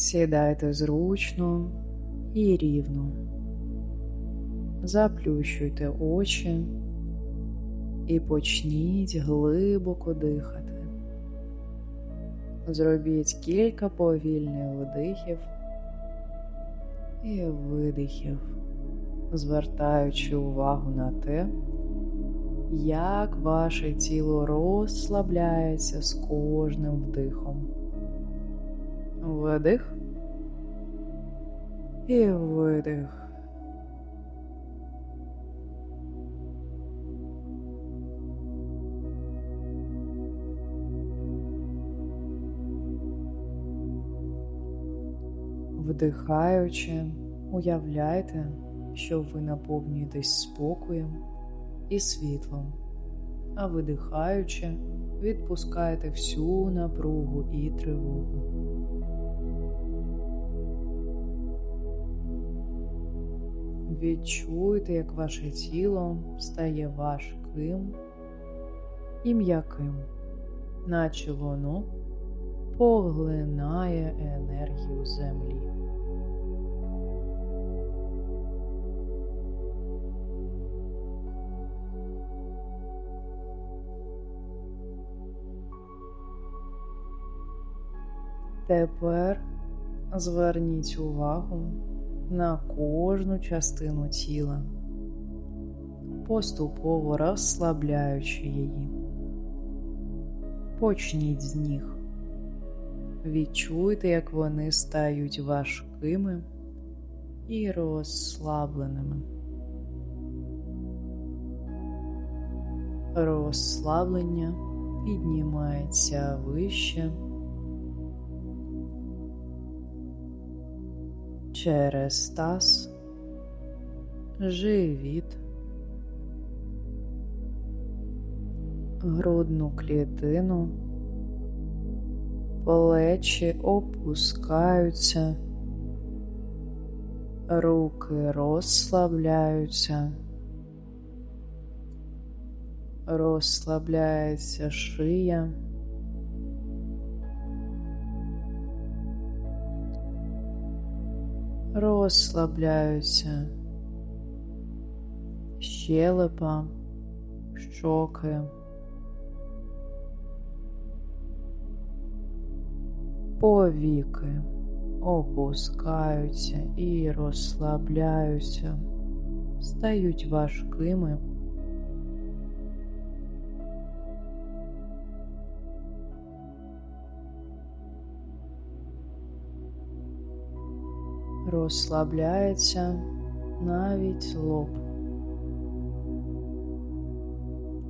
Сідайте зручно і рівно. Заплющуйте очі і почніть глибоко дихати. Зробіть кілька повільних вдихів і видихів, звертаючи увагу на те, як ваше тіло розслабляється з кожним вдихом. Вдих і видих. Вдихаючи, уявляйте, що ви наповнюєтесь спокоєм і світлом, а видихаючи, відпускаєте всю напругу і тривогу. Відчуйте, як ваше тіло стає важким і м'яким, наче воно поглинає енергію землі. Тепер зверніть увагу на кожну частину тіла, поступово розслабляючи її. Почніть з ніг. Відчуйте, як вони стають важкими і розслабленими. Розслаблення піднімається вище через таз, живіт, грудну клітину. Плечі опускаються, руки розслабляються, розслабляється шия. Розслабляються щелепа, щоки. повіки опускаються і розслабляються, стають важкими. Розслабляється навіть лоб.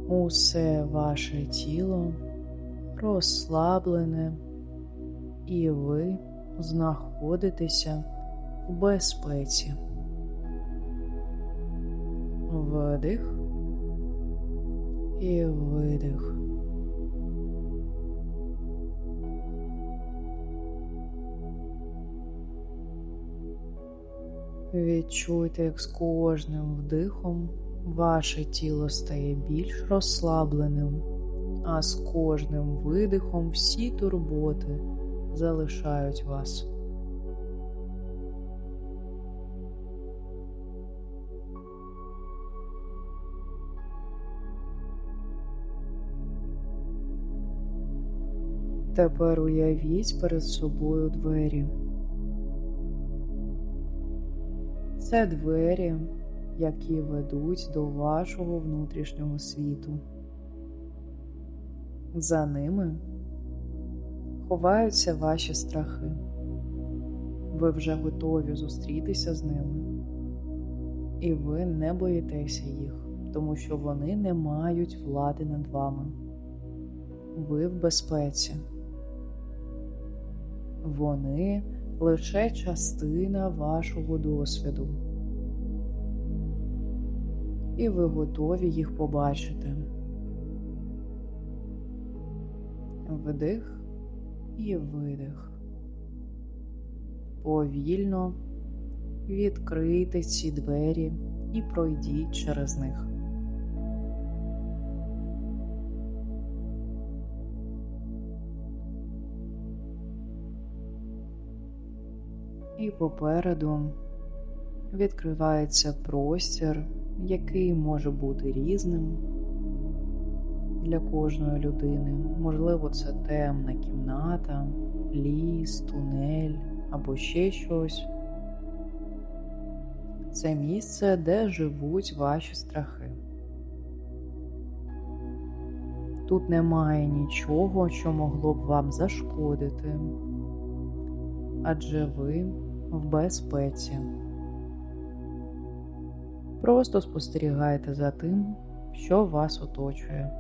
Усе ваше тіло розслаблене і ви знаходитеся в безпеці. Вдих і видих. Відчуйте, як з кожним вдихом ваше тіло стає більш розслабленим, а з кожним видихом всі турботи залишають вас. Тепер уявіть перед собою двері. Це двері, які ведуть до вашого внутрішнього світу. За ними ховаються ваші страхи. Ви вже готові зустрітися з ними, і ви не боїтеся їх, тому що вони не мають влади над вами. Ви в безпеці. Вони лише частина вашого досвіду. І ви готові їх побачити. Вдих і видих. Повільно відкрийте ці двері і пройдіть через них. І попереду відкривається простір, який може бути різним для кожної людини. Можливо, це темна кімната, ліс, тунель або ще щось. Це місце, де живуть ваші страхи. Тут немає нічого, що могло б вам зашкодити, адже ви в безпеці. Просто спостерігайте за тим, що вас оточує.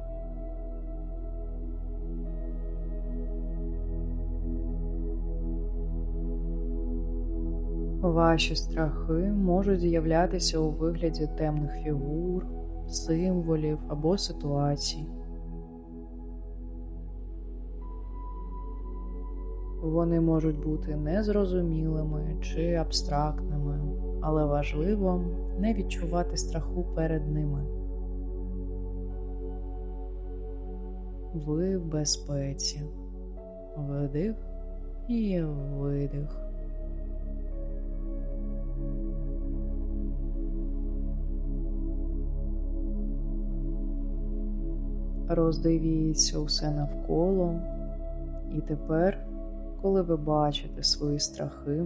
Ваші страхи можуть з'являтися у вигляді темних фігур, символів або ситуацій. Вони можуть бути незрозумілими чи абстрактними, але важливо не відчувати страху перед ними. Ви в безпеці, вдих і видих. Роздивіться усе навколо, і тепер, коли ви бачите свої страхи,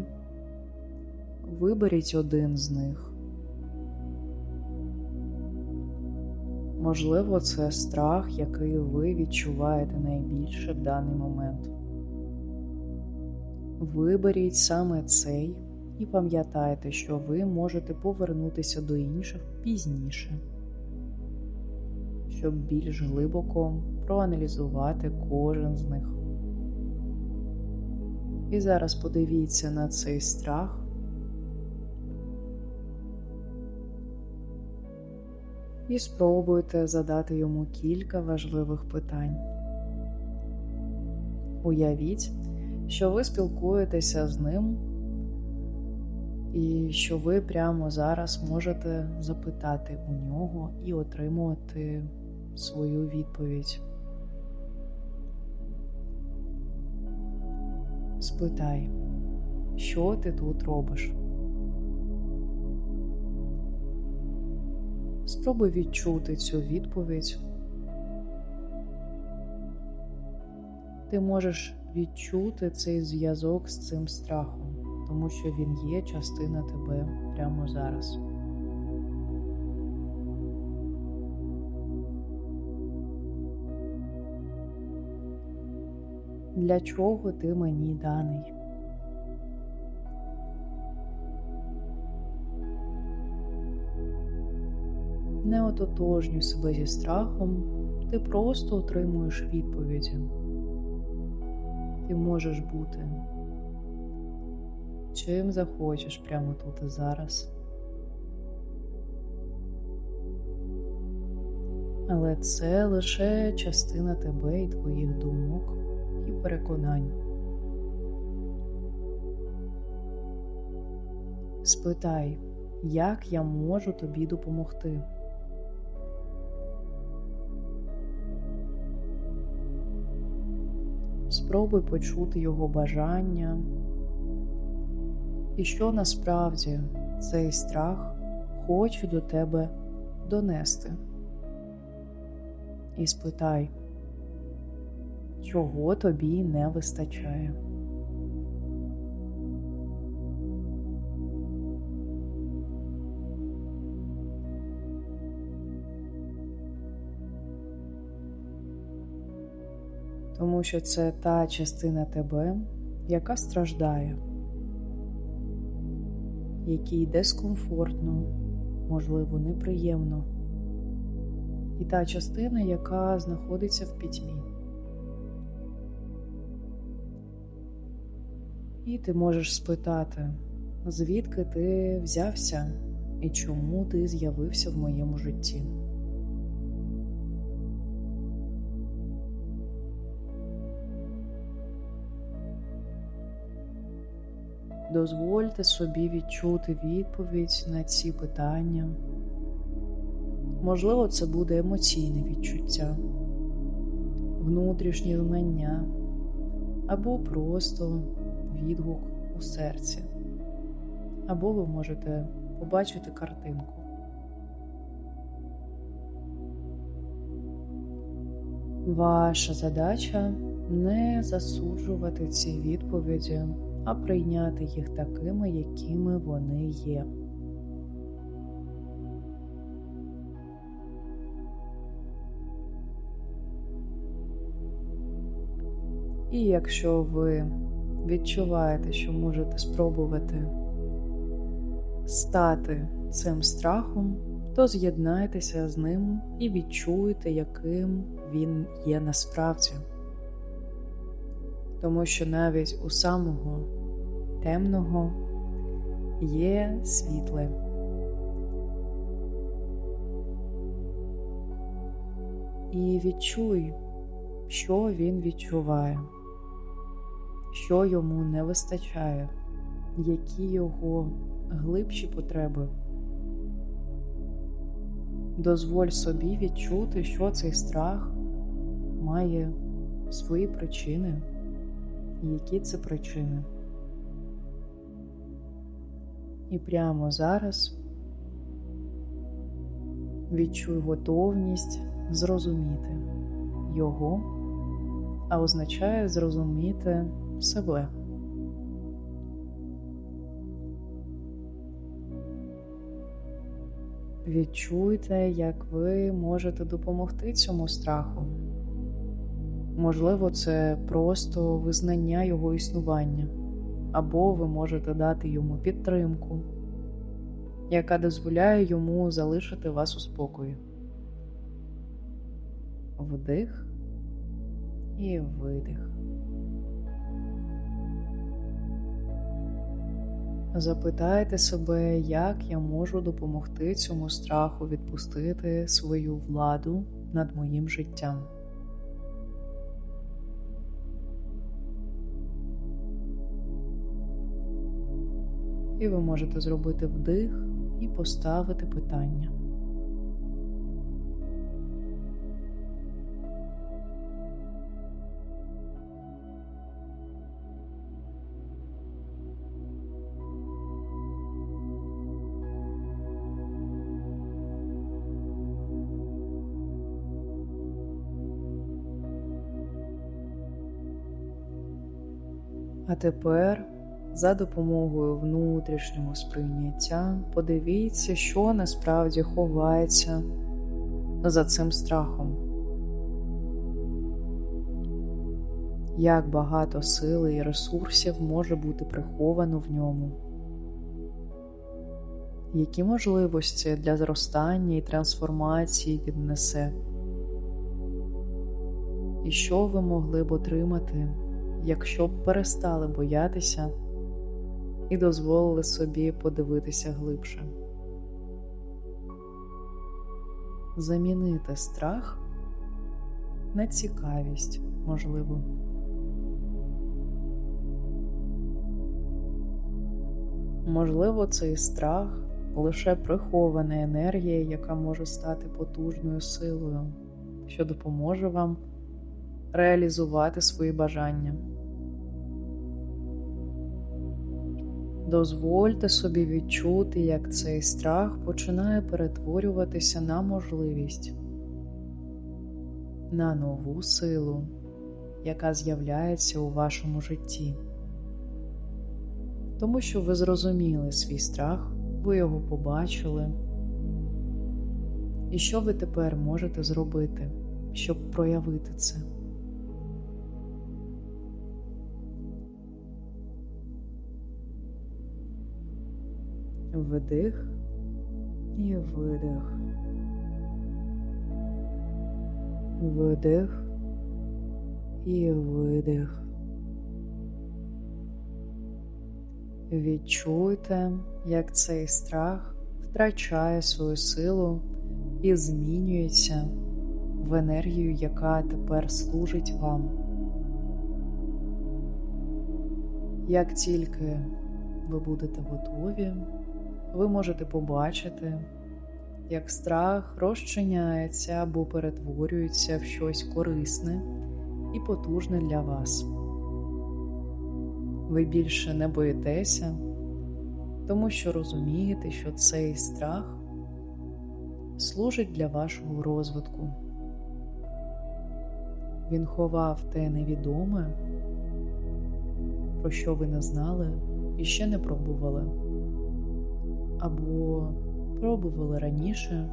виберіть один з них. Можливо, це страх, який ви відчуваєте найбільше в даний момент. Виберіть саме цей і пам'ятайте, що ви можете повернутися до інших пізніше щоб більш глибоко проаналізувати кожен з них. І зараз подивіться на цей страх. І спробуйте задати йому кілька важливих питань. Уявіть, що ви спілкуєтеся з ним, і що ви прямо зараз можете запитати у нього і отримувати свою відповідь. Спитай, що ти тут робиш? Спробуй відчути цю відповідь. Ти можеш відчути цей зв'язок з цим страхом, тому що він є частина тебе прямо зараз. Для чого ти мені даний. Не ототожнюй себе зі страхом, ти просто отримуєш відповіді. Ти можеш бути чим захочеш прямо тут і зараз. Але це лише частина тебе і твоїх думок переконань. Спитай, як я можу тобі допомогти. Спробуй почути його бажання, і що насправді цей страх хоче до тебе донести. І спитай чого тобі не вистачає. Тому що це та частина тебе, яка страждає, якій дискомфортно, можливо, неприємно, і та частина, яка знаходиться в пітьмі. І ти можеш спитати, звідки ти взявся і чому ти з'явився в моєму житті. Дозвольте собі відчути відповідь на ці питання. Можливо, це буде емоційне відчуття, внутрішнє знання або просто відгук у серці. або ви можете побачити картинку. Ваша задача не засуджувати ці відповіді, а прийняти їх такими, якими вони є. І якщо ви відчуваєте, що можете спробувати стати цим страхом, то з'єднайтеся з ним і відчуйте, яким він є насправді. Тому що навіть у самого темного є світле. І відчуй, що він відчуває, що йому не вистачає, які його глибші потреби. Дозволь собі відчути, що цей страх має свої причини, і які це причини. І прямо зараз відчуй готовність зрозуміти його, а означає зрозуміти себе. Відчуйте, як ви можете допомогти цьому страху. Можливо, це просто визнання його існування, або ви можете дати йому підтримку, яка дозволяє йому залишити вас у спокої. Вдих і видих. Запитайте себе, як я можу допомогти цьому страху відпустити свою владу над моїм життям. І ви можете зробити вдих і поставити питання. А тепер, за допомогою внутрішнього сприйняття, подивіться, що насправді ховається за цим страхом. Як багато сили і ресурсів може бути приховано в ньому, які можливості для зростання і трансформації віднесе, і що ви могли б отримати? Якщо б перестали боятися і дозволили собі подивитися глибше. Замінити страх на цікавість, можливо. Можливо, цей страх лише прихована енергія, яка може стати потужною силою, що допоможе вам реалізувати свої бажання. Дозвольте собі відчути, як цей страх починає перетворюватися на можливість, на нову силу, яка з'являється у вашому житті. Тому що ви зрозуміли свій страх, ви його побачили. І що ви тепер можете зробити, щоб проявити це? Вдих і видих. Вдих і видих. Відчуйте, як цей страх втрачає свою силу і змінюється в енергію, яка тепер служить вам. Як тільки ви будете готові, ви можете побачити, як страх розчиняється або перетворюється в щось корисне і потужне для вас. Ви більше не боїтеся, тому що розумієте, що цей страх служить для вашого розвитку. Він ховав те невідоме, про що ви не знали і ще не пробували, або пробували раніше,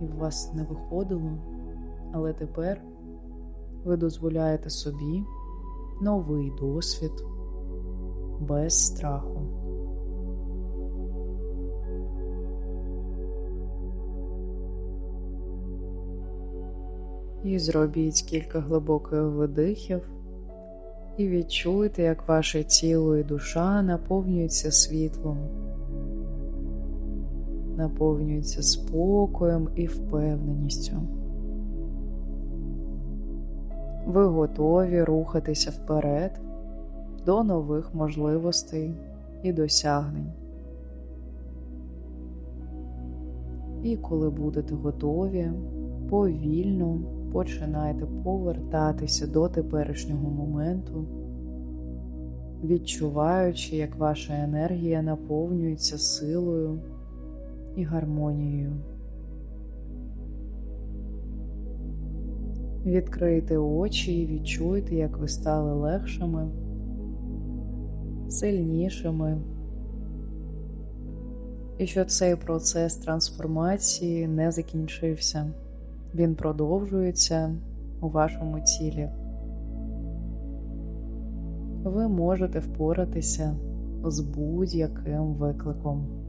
і в вас не виходило, але тепер ви дозволяєте собі новий досвід без страху. І зробіть кілька глибоких видихів, і відчуйте, як ваше тіло і душа наповнюються світлом, наповнюються спокоєм і впевненістю. Ви готові рухатися вперед до нових можливостей і досягнень. І коли будете готові, повільно починайте повертатися до теперішнього моменту, відчуваючи, як ваша енергія наповнюється силою і гармонією. Відкрийте очі і відчуйте, як ви стали легшими, сильнішими, і що цей процес трансформації не закінчився, він продовжується у вашому тілі. Ви можете впоратися з будь-яким викликом.